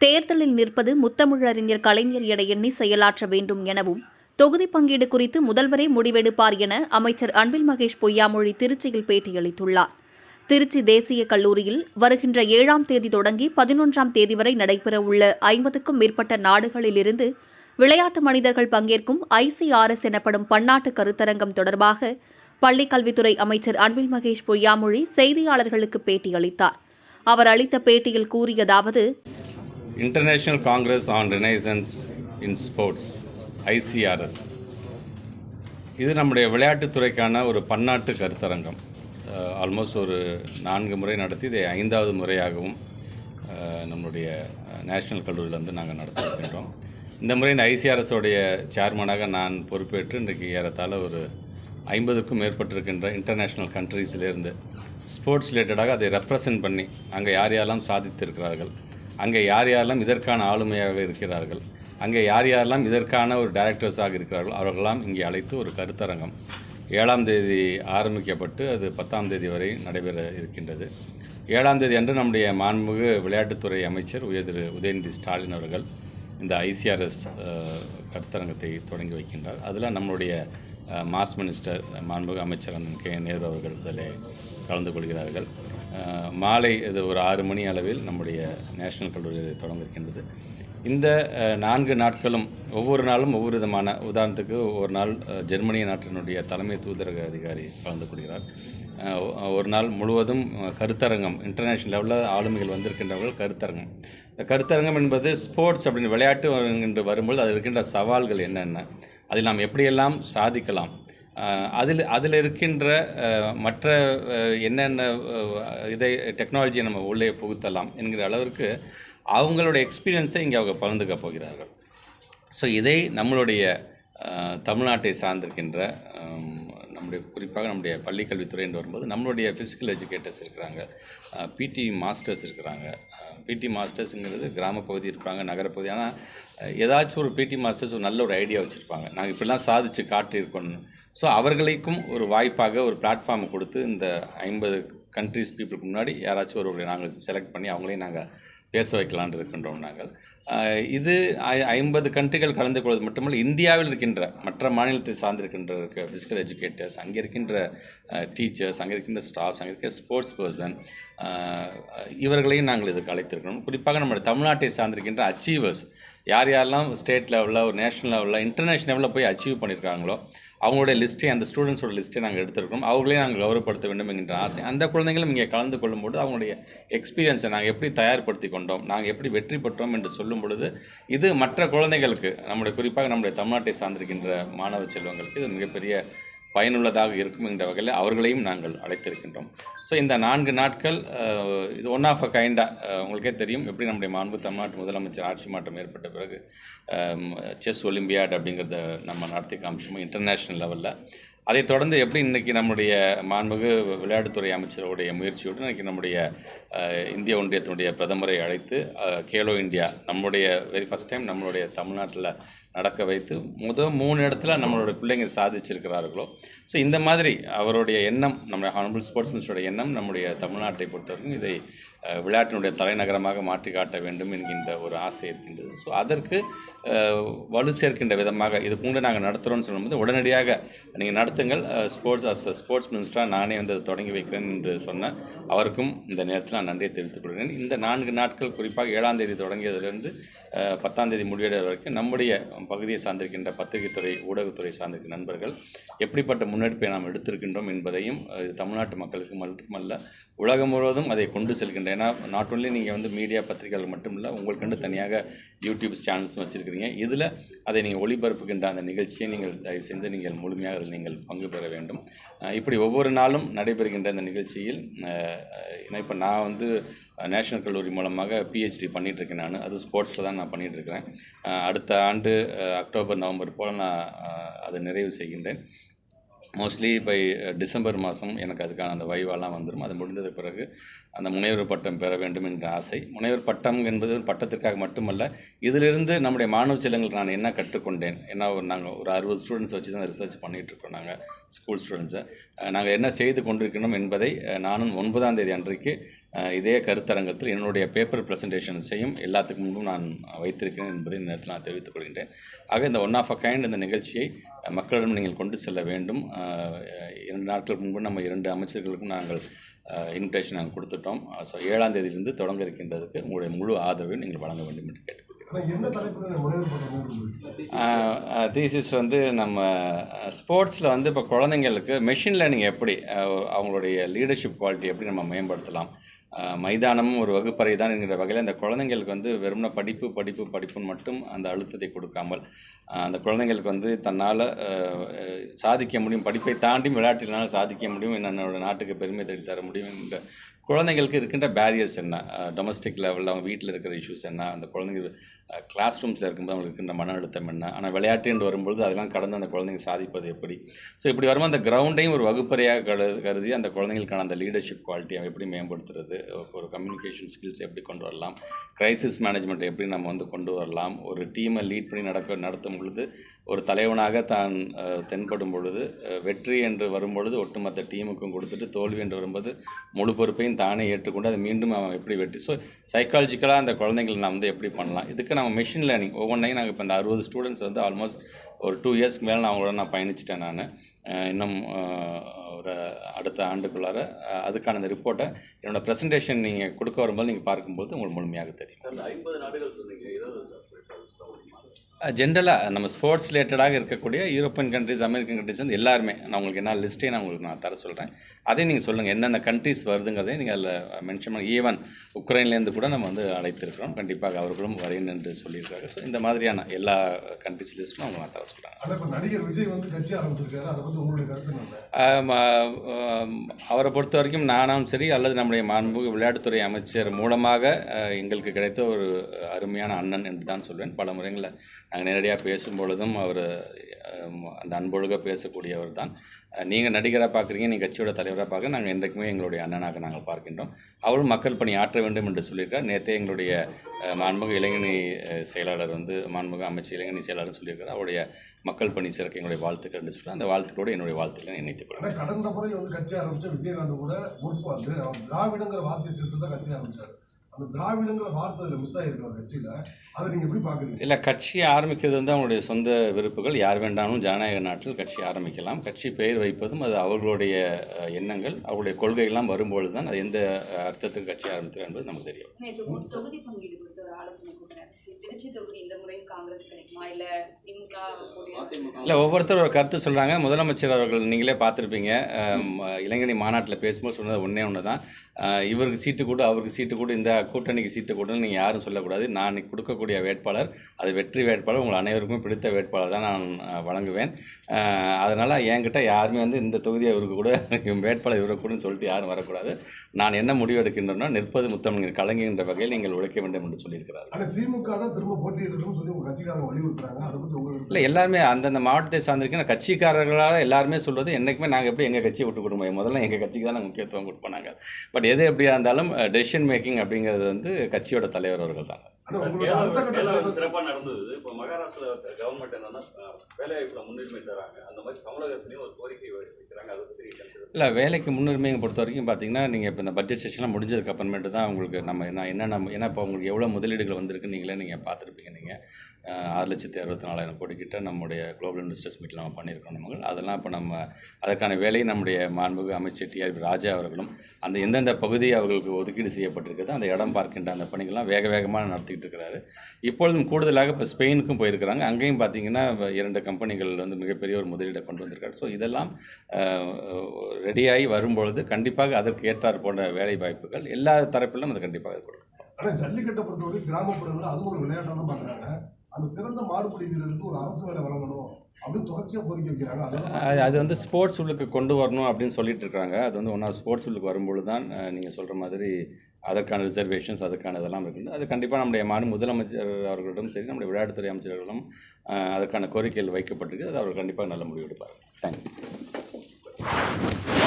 தேர்தலில் நிற்பது முத்தமிழறிஞர் கலைஞர் என எண்ணி செயலாற்ற வேண்டும் எனவும் தொகுதி பங்கீடு குறித்து முதல்வரே முடிவெடுப்பார் என அமைச்சர் அன்பில் மகேஷ் பொய்யாமொழி திருச்சியில் பேட்டியளித்துள்ளார். திருச்சி தேசிய கல்லூரியில் வருகின்ற ஏழாம் தேதி தொடங்கி பதினொன்றாம் தேதி வரை நடைபெறவுள்ள ஐம்பதுக்கும் மேற்பட்ட நாடுகளிலிருந்து விளையாட்டு மனிதர்கள் பங்கேற்கும் ஐசிஆர்எஸ் எனப்படும் பன்னாட்டு கருத்தரங்கம் தொடர்பாக பள்ளிக் கல்வித்துறை அமைச்சர் அன்பில் மகேஷ் பொய்யாமொழி செய்தியாளர்களுக்கு பேட்டியளித்தார். அவர் அளித்த பேட்டியில் கூறியதாவது international congress on renaissance in sports ICRS இது நம்முடைய விளையாட்டுத்துறைக்கான ஒரு பன்னாட்டு கருத்தரங்கம். ஆல்மோஸ்ட் ஒரு நான்கு முறை நடத்தி இதை ஐந்தாவது முறையாகவும் நம்முடைய நேஷ்னல் கல்லூரியில் வந்து நாங்கள் நடத்தி இந்த முறை இந்த ஐசிஆர்எஸோடைய சேர்மனாக நான் பொறுப்பேற்று இன்றைக்கு ஏறத்தாழ ஒரு ஐம்பதுக்கும் மேற்பட்டிருக்கின்ற இன்டர்நேஷ்னல் கண்ட்ரீஸிலேருந்து ஸ்போர்ட்ஸ் ரிலேட்டடாக அதை ரெப்ரசன்ட் பண்ணி அங்கே யார் யாரெல்லாம் சாதித்திருக்கிறார்கள் அங்கே யார் யாரெல்லாம் இதற்கான ஆளுமையாக இருக்கிறார்கள் அங்கே யார் யாரெல்லாம் இதற்கான ஒரு டைரக்டர்ஸாக இருக்கிறார்கள் அவர்களெல்லாம் இங்கே அழைத்து ஒரு கருத்தரங்கம் ஏழாம் தேதி ஆரம்பிக்கப்பட்டு அது பத்தாம் தேதி வரை நடைபெற இருக்கின்றது. ஏழாம் தேதி அன்று நம்முடைய மாண்புமிகு விளையாட்டுத்துறை அமைச்சர் உயர் திரு உதயநிதி ஸ்டாலின் அவர்கள் இந்த ஐசிஆர்எஸ் கருத்தரங்கத்தை தொடங்கி வைக்கின்றார். அதில் நம்மளுடைய மாஸ் மினிஸ்டர் மாண்புமிகு அமைச்சர் அண்ணன் கே. நேரு அவர்கள் இதில் கலந்து கொள்கிறார்கள். மாலை இது ஒரு ஆறு மணி அளவில் நம்முடைய நேஷனல் கல்லூரி இதை இந்த நான்கு நாட்களும் ஒவ்வொரு நாளும் ஒவ்வொரு விதமான உதாரணத்துக்கு ஒரு நாள் அஹ், ஜெர்மனிய நாட்டினுடைய தலைமை தூதரக அதிகாரி கலந்து கொள்கிறார். ஒரு நாள் முழுவதும் கருத்தரங்கம் இன்டர்நேஷ்னல் லெவலில் ஆளுமைகள் வந்திருக்கின்றவர்கள் கருத்தரங்கம். இந்த கருத்தரங்கம் என்பது ஸ்போர்ட்ஸ் அப்படின்னு விளையாட்டு என்று வரும்போது அதில் இருக்கின்ற சவால்கள் என்னென்ன? அதில் நாம் எப்படியெல்லாம் சாதிக்கலாம்? அதில் அதில் இருக்கின்ற மற்ற என்னென்ன இதை டெக்னாலஜியை நம்ம உள்ளே புகுத்தலாம் என்கிற அளவிற்கு அவங்களோட எக்ஸ்பீரியன்ஸை இங்கே அவங்க பகிர்ந்துக்க போகிறார்கள். ஸோ இதை நம்மளுடைய தமிழ்நாட்டை சார்ந்திருக்கின்ற நம்முடைய குறிப்பாக நம்முடைய பள்ளிக்கல்வித்துறை என்று வரும்போது நம்மளுடைய ஃபிசிக்கல் எஜுகேட்டர்ஸ் இருக்கிறாங்க. பிடி மாஸ்டர்ஸ் இருக்கிறாங்க. பிடி மாஸ்டர்ஸுங்கிறது கிராமப்பகுதி இருப்பாங்க நகரப்பகுதி ஆனால் ஏதாச்சும் ஒரு பிடி மாஸ்டர்ஸ் ஒரு நல்ல ஒரு ஐடியா வச்சுருப்பாங்க. நாங்கள் இப்படிலாம் சாதிச்சு காட்டியிருக்கோம்னு. ஸோ அவர்களுக்கும் ஒரு வாய்ப்பாக ஒரு பிளாட்ஃபார்ம் கொடுத்து இந்த ஐம்பது கண்ட்ரிஸ் பீப்புளுக்கு முன்னாடி யாராச்சும் ஒரு நாங்கள் செலக்ட் பண்ணி அவங்களையும் நாங்கள் பேச வைக்கலான்னு இருக்கின்றோம் நாங்கள். இது ஐ- ஐம்பது கண்ட்ரிகள் கலந்து கொள்வது மட்டுமல்ல இந்தியாவில் இருக்கின்ற மற்ற மாநிலத்தை சார்ந்திருக்கின்ற ஃபிசிக்கல் எஜுகேட்டர்ஸ் அங்கே இருக்கின்ற டீச்சர்ஸ் அங்கே இருக்கின்ற ஸ்டாஃப்ஸ் அங்கே இருக்கிற ஸ்போர்ட்ஸ் பர்சன் இவர்களையும் நாங்கள் இதுக்கு அழைத்திருக்கிறோம். குறிப்பாக நம்ம தமிழ்நாட்டை சார்ந்திருக்கின்ற அச்சீவர்ஸ் யார் யாரெல்லாம் ஸ்டேட் லெவலில் ஒரு நேஷனல் லெவலில் இன்டர்நேஷனல் லெவலில் போய் அச்சீவ் பண்ணியிருக்காங்களோ அவங்களுடைய லிஸ்ட்டை அந்த ஸ்டூடெண்ட்ஸோட லிஸ்ட்டை நாங்கள் எடுத்திருக்கோம் அவர்களையும் நாங்கள் கௌரவப்படுத்த வேண்டும் என்கின்ற ஆசை. அந்த குழந்தைகளும் இங்கே கலந்து கொள்ளும்போது அவங்களுடைய எக்ஸ்பீரியன்ஸை நாங்கள் எப்படி தயார்படுத்தி கொண்டோம் நாங்கள் எப்படி வெற்றி பெற்றோம் என்று சொல்லும் பொழுது இது மற்ற குழந்தைகளுக்கு நம்முடைய குறிப்பாக நம்முடைய தமிழ்நாட்டை சார்ந்திருக்கின்ற மாணவ செல்வங்களுக்கு இது மிகப்பெரிய பயனுள்ளதாக இருக்கும் என்ற வகையில் அவர்களையும் நாங்கள் அழைத்திருக்கின்றோம். ஸோ இந்த நான்கு நாட்கள் இது ஒன் ஆஃப் அ கைண்டாக உங்களுக்கே தெரியும் எப்படி நம்முடைய மாண்பு தமிழ்நாட்டு முதலமைச்சர் ஆட்சி மாற்றம் ஏற்பட்ட பிறகு செஸ் ஒலிம்பியாட் அப்படிங்கிறத நம்ம நடத்தி காமிச்சோமோ இன்டர்நேஷ்னல் லெவலில் அதைத் தொடர்ந்து எப்படி இன்றைக்கி நம்முடைய மாண்புமிகு விளையாட்டுத்துறை அமைச்சருடைய முயற்சியோடு இன்றைக்கி நம்முடைய இந்திய ஒன்றியத்தினுடைய பிரதமரை அழைத்து கேலோ இந்தியா நம்முடைய வெரி ஃபஸ்ட் டைம் நம்மளுடைய தமிழ்நாட்டில் நடக்க வைத்து முதல் மூணு இடத்துல நம்மளோட பிள்ளைங்க சாதிச்சிருக்கிறார்களோ. ஸோ இந்த மாதிரி அவருடைய எண்ணம் நம்ம ஹானபிள் ஸ்போர்ட்ஸ் மினிஸ்டருடைய எண்ணம் நம்முடைய தமிழ்நாட்டை பொறுத்தவரைக்கும் இதை விளையாட்டினுடைய தலைநகரமாக மாற்றி காட்ட வேண்டும் என்கின்ற ஒரு ஆசை இருக்கின்றது. ஸோ அதற்கு வலு சேர்க்கின்ற விதமாக இது போன்று நாங்கள் நடத்துகிறோம்னு சொல்லும்போது உடனடியாக நீங்கள் நடத்துங்கள் ஸ்போர்ட்ஸ் அஸ் ஸ்போர்ட்ஸ் மினிஸ்டராக நானே வந்து அதை தொடங்கி வைக்கிறேன் என்று சொன்ன அவருக்கும் இந்த நேரத்தில் நான் நன்றியை தெரிவித்துக் கொள்கிறேன். இந்த நான்கு நாட்கள் குறிப்பாக ஏழாம் தேதி தொடங்கியதிலிருந்து பத்தாம் தேதி முடிவடைய வரைக்கும் நம்முடைய பகுதியை சார்ந்திருக்கின்ற பத்திரிகைத்துறை ஊடகத்துறை சார்ந்திருக்கிற நண்பர்கள் எப்படிப்பட்ட முன்னெடுப்பை நாம் எடுத்திருக்கின்றோம் என்பதையும் தமிழ்நாட்டு மக்களுக்கு மட்டுமல்ல உலகம் முழுவதும் அதை கொண்டு செல்கின்ற ஏன்னா நாட் ஒன்லி நீங்கள் வந்து மீடியா பத்திரிகைகள் மட்டுமில்ல உங்களுக்கென்று தனியாக யூடியூப் சேனல்ஸும் வச்சுருக்கிறீங்க. இதில் அதை நீங்கள் ஒளிபரப்புகின்ற அந்த நிகழ்ச்சியை நீங்கள் தயவு செய்து நீங்கள் முழுமையாக அதில் நீங்கள் பங்கு பெற வேண்டும். இப்படி ஒவ்வொரு நாளும் நடைபெறுகின்ற இந்த நிகழ்ச்சியில் ஏன்னா இப்போ நான் வந்து நேஷனல் கல்லூரி மூலமாக பிஹெச்டி பண்ணிகிட்ருக்கேன் இருக்கேன் நான். அது ஸ்போர்ட்ஸில் தான் நான் பண்ணிகிட்ருக்கிறேன் அடுத்த ஆண்டு அக்டோபர் நவம்பர் போல் நான் அதை நிறைவு செய்கின்றேன். மோஸ்ட்லி பை டிசம்பர் மாதம் எனக்கு அதுக்கான அந்த வைவாலாம் வந்துடும் அது முடிந்தது பிறகு அந்த முனைவர் பட்டம் பெற வேண்டும் என்ற ஆசை. முனைவர் பட்டம் என்பது ஒரு பட்டத்திற்காக மட்டுமல்ல இதிலிருந்து நம்முடைய மாணவ செல்லங்களுக்கு நான் என்ன கற்றுக்கொண்டேன் ஏன்னா ஒரு நாங்கள் ஒரு அறுபது ஸ்டூடெண்ட்ஸ் வச்சு தான் ரிசர்ச் பண்ணிகிட்டு இருக்கோம் நாங்கள் ஸ்கூல் ஸ்டூடெண்ட்ஸை நாங்கள் என்ன செய்து கொண்டிருக்கணும் என்பதை நானும் ஒன்பதாம் தேதி அன்றைக்கு இதே கருத்தரங்கத்தில் என்னுடைய பேப்பர் ப்ரெசன்டேஷன்ஸையும் எல்லாத்துக்கு முன்பும் நான் வைத்திருக்கிறேன் என்பதை இந்த நேரத்தில் நான் தெரிவித்துக் கொள்கின்றேன். ஆக இந்த ஒன் ஆஃப் அ கைண்ட் இந்த நிகழ்ச்சியை மக்களிடம் நீங்கள் கொண்டு செல்ல வேண்டும். இரண்டு நாட்களுக்கு முன்பு நம்ம இரண்டு அமைச்சர்களுக்கும் நாங்கள் இன்விடேஷன் நாங்கள் கொடுத்துட்டோம். ஸோ ஏழாம் தேதியிலிருந்து தொடங்க இருக்கின்றதுக்கு உங்களுடைய முழு ஆதரவை நீங்கள் வழங்க வேண்டும் என்று கேட்டுக்கொள்கிறேன் தீசிஸ் வந்து நம்ம ஸ்போர்ட்ஸில் வந்து இப்போ குழந்தைங்களுக்கு மெஷின் லேர்னிங் எப்படி அவங்களுடைய லீடர்ஷிப் குவாலிட்டி எப்படி நம்ம மேம்படுத்தலாம்? மைதானமும் ஒரு வகுப்பறை தான் என்கிற வகையில் அந்த குழந்தைங்களுக்கு வந்து வெறுமன படிப்பு படிப்பு படிப்புன்னு மட்டும் அந்த அழுத்தத்தை கொடுக்காமல் அந்த குழந்தைங்களுக்கு வந்து தன்னால் சாதிக்க முடியும் படிப்பை தாண்டி விளையாட்டினால் சாதிக்க முடியும் என்னோட நாட்டுக்கு பெருமை தேடி தர முடியும் இந்த குழந்தைங்களுக்கு இருக்கின்ற பேரியர்ஸ் என்ன? டொமஸ்டிக் லெவலில் அவங்க வீட்டில் இருக்கிற இஷ்யூஸ் என்ன? அந்த குழந்தைங்க கிளாஸ் ரூம்ஸில் இருக்கும்போது அவங்களுக்கு இருக்கின்ற மன அழுத்தம் என்ன? ஆனால் விளையாட்டு என்று வரும்பொழுது அதெல்லாம் கடந்து அந்த குழந்தைங்க சாதிப்பது எப்படி? ஸோ இப்படி வரும்போது அந்த கிரவுண்டையும் ஒரு வகுப்பறையாக கரு கருதி அந்த குழந்தைங்களுக்கான அந்த லீடர்ஷிப் குவாலிட்டியை எப்படி மேம்படுத்துறது? ஒரு கம்யூனிகேஷன் ஸ்கில்ஸ் எப்படி கொண்டு வரலாம்? கிரைசிஸ் மேனேஜ்மெண்ட் எப்படி நம்ம வந்து கொண்டு வரலாம்? ஒரு டீமை லீட் பண்ணி நடக்க நடத்தும் பொழுது ஒரு தலைவனாக தான் தென்படும் பொழுது வெற்றி என்று வரும்பொழுது ஒட்டுமொத்த டீமுக்கும் கொடுத்துட்டு தோல்வி என்று வரும்போது முழு பொறுப்பையும் தானே ஏற்றுக்கொண்டு அதை மீண்டும் அவன் எப்படி வெற்றி ஸோ சைக்காலஜிக்கலாக அந்த குழந்தைங்களை நான் வந்து எப்படி பண்ணலாம்? இதுக்கு நம்ம மெஷின் லேர்னிங் ஒவ்வொன்றையும் நாங்கள் இப்போ இந்த அறுபது ஸ்டூடெண்ட்ஸ் வந்து ஆல்மோஸ்ட் ஒரு டூ இயர்ஸ்க்கு மேலே நான் அவங்களோட நான் பயணிச்சிட்டேன் நான். இன்னும் ஒரு அடுத்த ஆண்டுக்குள்ளார அதுக்கான இந்த ரிப்போர்ட்டை என்னோட ப்ரெசன்டேஷன் நீங்கள் கொடுக்க வரும்போது நீங்கள் பார்க்கும்போது உங்களுக்கு முழுமையாக தெரியும். ஐம்பது நாடுகள் சொன்னீங்க. ஜென்ரலாக நம்ம ஸ்போர்ட்ஸ் ரிலேட்டடாக இருக்கக்கூடிய யூரோப்பியன் கண்ட்ரிஸ் அமெரிக்கன் கண்ட்ரிஸ் வந்து எல்லாருமே நான் உங்களுக்கு என்ன லிஸ்ட்டே நான் உங்களுக்கு நான் தர சொல்கிறேன் அதையும் நீங்கள் சொல்லுங்கள் எந்தெந்த கண்ட்ரிஸ் வருதுங்கிறதையும் நீங்கள் அதில் மென்ஷன் பண்ணி ஈவன் உக்ரைன்லேருந்து கூட நம்ம வந்து அழைத்திருக்கிறோம். கண்டிப்பாக அவர்களும் வரேன் என்று சொல்லியிருக்காங்க. ஸோ இந்த மாதிரியான எல்லா கண்ட்ரிஸ் லிஸ்ட்டும் அவங்க நான் தர சொல்கிறாங்க ஆனா இப்ப நடிகர் விஜய் வந்து கட்சி ஆரம்பிச்சிருக்காரு. அதை பத்தி உங்களுடைய கருத்து என்ன? ஆம், ஆம், அவரை பொறுத்த வரைக்கும் நானும் சரி அல்லது நம்முடைய மாண்புமிகு விளையாட்டுத்துறை அமைச்சர் மூலமாக எங்களுக்கு கிடைத்த ஒரு அருமையான அண்ணன் என்று தான் சொல்வேன். பல முறைகளில் நாங்கள் நேரடியாக பேசும் பொழுதும் அவர் அந்த அன்பொழுக பேசக்கூடியவர் தான். நீங்கள் நடிகராக பார்க்குறீங்க நீங்கள் கட்சியோட தலைவராக பார்க்க நாங்கள் என்றைக்குமே எங்களுடைய அண்ணனாக நாங்கள் பார்க்கின்றோம். அவரும் மக்கள் பணி ஆற்ற வேண்டும் என்று சொல்லியிருக்கார். நேற்றே எங்களுடைய அஹ், மாண்புமிகு செயலாளர் வந்து மாண்புமிகு அமைச்சர் இளைஞரணி செயலாளர் சொல்லியிருக்கார். அவருடைய மக்கள் பணி சிறக்க எங்களுடைய வாழ்த்துக்கள் என்று சொல்லி அந்த வாழ்த்துக்களோடு என்னுடைய வாழ்த்துக்களை இணைத்துக் கொள்கிறேன். கடந்த முறை வந்து கட்சி ஆரம்பித்த விஜயகாந்த் கூட முற்பு வந்து திராவிடங்கிற வார்த்தை சேர்த்து தான் கட்சி ஆரம்பித்தார் அந்த திராவிடங்கிற வார்த்தை அதுல மிஸ் ஆயிருக்கு அவர் கட்சியில அதை நீங்க எப்படி பாக்குறீங்க இல்லை கட்சியை ஆரம்பிக்கிறது வந்து அவங்களுடைய சொந்த விருப்புகள். யார் வேண்டாலும் ஜனநாயக நாட்டில் கட்சி ஆரம்பிக்கலாம். கட்சி பெயர் வைப்பதும் அது அவர்களுடைய எண்ணங்கள். அவருடைய கொள்கைகள்லாம் வரும்பொழுது தான் அது எந்த அர்த்தத்துக்கு கட்சி ஆரம்பித்தது என்பது நமக்கு தெரியும். தொகுதி பங்கீடு குறித்து ஒரு ஆலோசனை கூட்டம் நடந்துச்சு திருச்சி தொகுதி இந்த முறையும் காங்கிரஸ் கிடைக்குமா? இல்ல இல்லை ஒவ்வொருத்தரும் ஒரு கருத்து சொல்கிறாங்க முதலமைச்சர் அவர்கள் நீங்களே பார்த்துருப்பீங்க. இளைஞரணி மாநாட்டில் பேசும்போது சொன்னது ஒன்றே ஒன்று தான் இவருக்கு சீட்டு கொடு அவருக்கு சீட்டு கொடு இந்த கூட்டணிக்கு சீட்டு கொடுன்னு நீங்கள் யாரும் சொல்லக்கூடாது. நான் கொடுக்கக்கூடிய வேட்பாளர் அது வெற்றி வேட்பாளர் உங்கள் அனைவருக்குமே பிடித்த வேட்பாளர் தான் நான் வழங்குவேன். அதனால் என்கிட்ட யாருமே வந்து இந்த தொகுதியை இவருக்கு கூட வேட்பாளர் இவருக்கு கூடன்னு சொல்லிட்டு யாரும் வரக்கூடாது. நான் என்ன முடிவு எடுக்கின்றனோ நிற்பது முத்தமிழ் கலைஞர் வகையில் நீங்கள் உழைக்க வேண்டும் என்று சொல்லியிருக்கிறார் இல்லை எல்லாருமே அந்தந்த மாவட்டத்தை சார்ந்திருக்கிற கட்சிக்காரர்களால் எல்லாருமே சொல்வது என்றைக்குமே நாங்கள் எப்படி எங்கள் கட்சியை விட்டு கொடுக்க முதல்ல எங்கள் கட்சிக்கு தான் நாங்கள் முக்கியத்துவம் கொடுப்போம் நாங்கள் பட் எது எப்படியா இருந்தாலும் டெசிஷன் மேக்கிங் அப்படிங்கிறது வந்து கட்சியோட தலைவர் அவர்கள் தான் ஆனா உங்களுடைய அடுத்த கேரளா கட்ட கேரளா தலைவர் சிறப்பா நடந்தது. இப்போ மகாராஷ்டிரா கவர்மெண்ட் என்னன்னா வேலைவாய்ப்புல முன்னுரிமை தராங்க. அந்த மாதிரி தமிழகத்திலையும் ஒரு கோரிக்கை வைக்கிறாங்க. அதை consider இல்லை வேலைக்கு முன்னுரிமையை பொறுத்த வரைக்கும் பார்த்தீங்கன்னா நீங்கள் இப்போ இந்த பட்ஜெட் செஷன்லாம் முடிஞ்சதுக்கு அப்புறமேட்டு தான் உங்களுக்கு நம்ம என்ன என்ன நம்ம ஏன்னா இப்போ உங்களுக்கு எவ்வளோ முதலீடுகள் வந்திருக்கு நீங்களே நீங்கள் பார்த்துருப்பீங்க நீங்கள் ஆறு லட்சத்தி அறுபத்தி நாலாயிரம் கோடி கிட்ட நம்முடைய குளோபல் இன்வெஸ்டர்ஸ் மீட்டில் நம்ம பண்ணியிருக்கோம் நம்ம அதெல்லாம் இப்போ நம்ம அதற்கான வேலையை நம்முடைய மாண்புமிகு அமைச்சர் டிஆர் ராஜா அவர்களும் அந்த எந்தெந்த பகுதி அவர்களுக்கு ஒதுக்கீடு செய்யப்பட்டிருக்கிறது அந்த இடம் பார்க்கின்ற அந்த பணிகள்லாம் வேக வேகமாக நடத்திக்கிட்டு இருக்கிறாரு. இப்பொழுதும் கூடுதலாக இப்போ ஸ்பெயினுக்கும் போயிருக்கிறாங்க. அங்கேயும் பார்த்தீங்கன்னா இரண்டு கம்பெனிகள் வந்து மிகப்பெரிய ஒரு முதலீடை கொண்டு வந்திருக்காரு. ஸோ இதெல்லாம் ரெடியாகி வரும்பொழுது கண்டிப்பாக அதற்கு ஏற்றார் போன்ற வேலை வாய்ப்புகள் எல்லா தரப்பிலும் அது கண்டிப்பாக கொடுக்கும். ஆனால் ஜல்லிக்கட்டை பொறுத்தவரைக்கும் கிராமப்புறங்களில் அது ஒரு விளையாட்டாக தான் பார்க்குறாங்க அந்த சிறந்த மாடுபிடி வீரருக்கு ஒரு அரசு வேலை வழங்கணும் அது- வந்து ஸ்போர்ட்ஸ் உள்ளுக்கு கொண்டு வரணும் அப்படின்னு சொல்லிட்டு இருக்காங்க. அது வந்து ஒன்றா ஸ்போர்ட்ஸ் உள்ளுக்கு வரும்பொழுது தான் நீங்கள் சொல்கிற மாதிரி அதற்கான ரிசர்வேஷன்ஸ் அதுக்கான இதெல்லாம் இருக்குது அது கண்டிப்பாக நம்முடைய மாநில முதலமைச்சர் அவர்களிடம் சரி நம்முடைய விளையாட்டுத்துறை அமைச்சர்களும் அதற்கான கோரிக்கைகள் வைக்கப்பட்டிருக்கு. அது அவர் கண்டிப்பாக நல்ல முடிவு எடுப்பார் தேங்க்யூ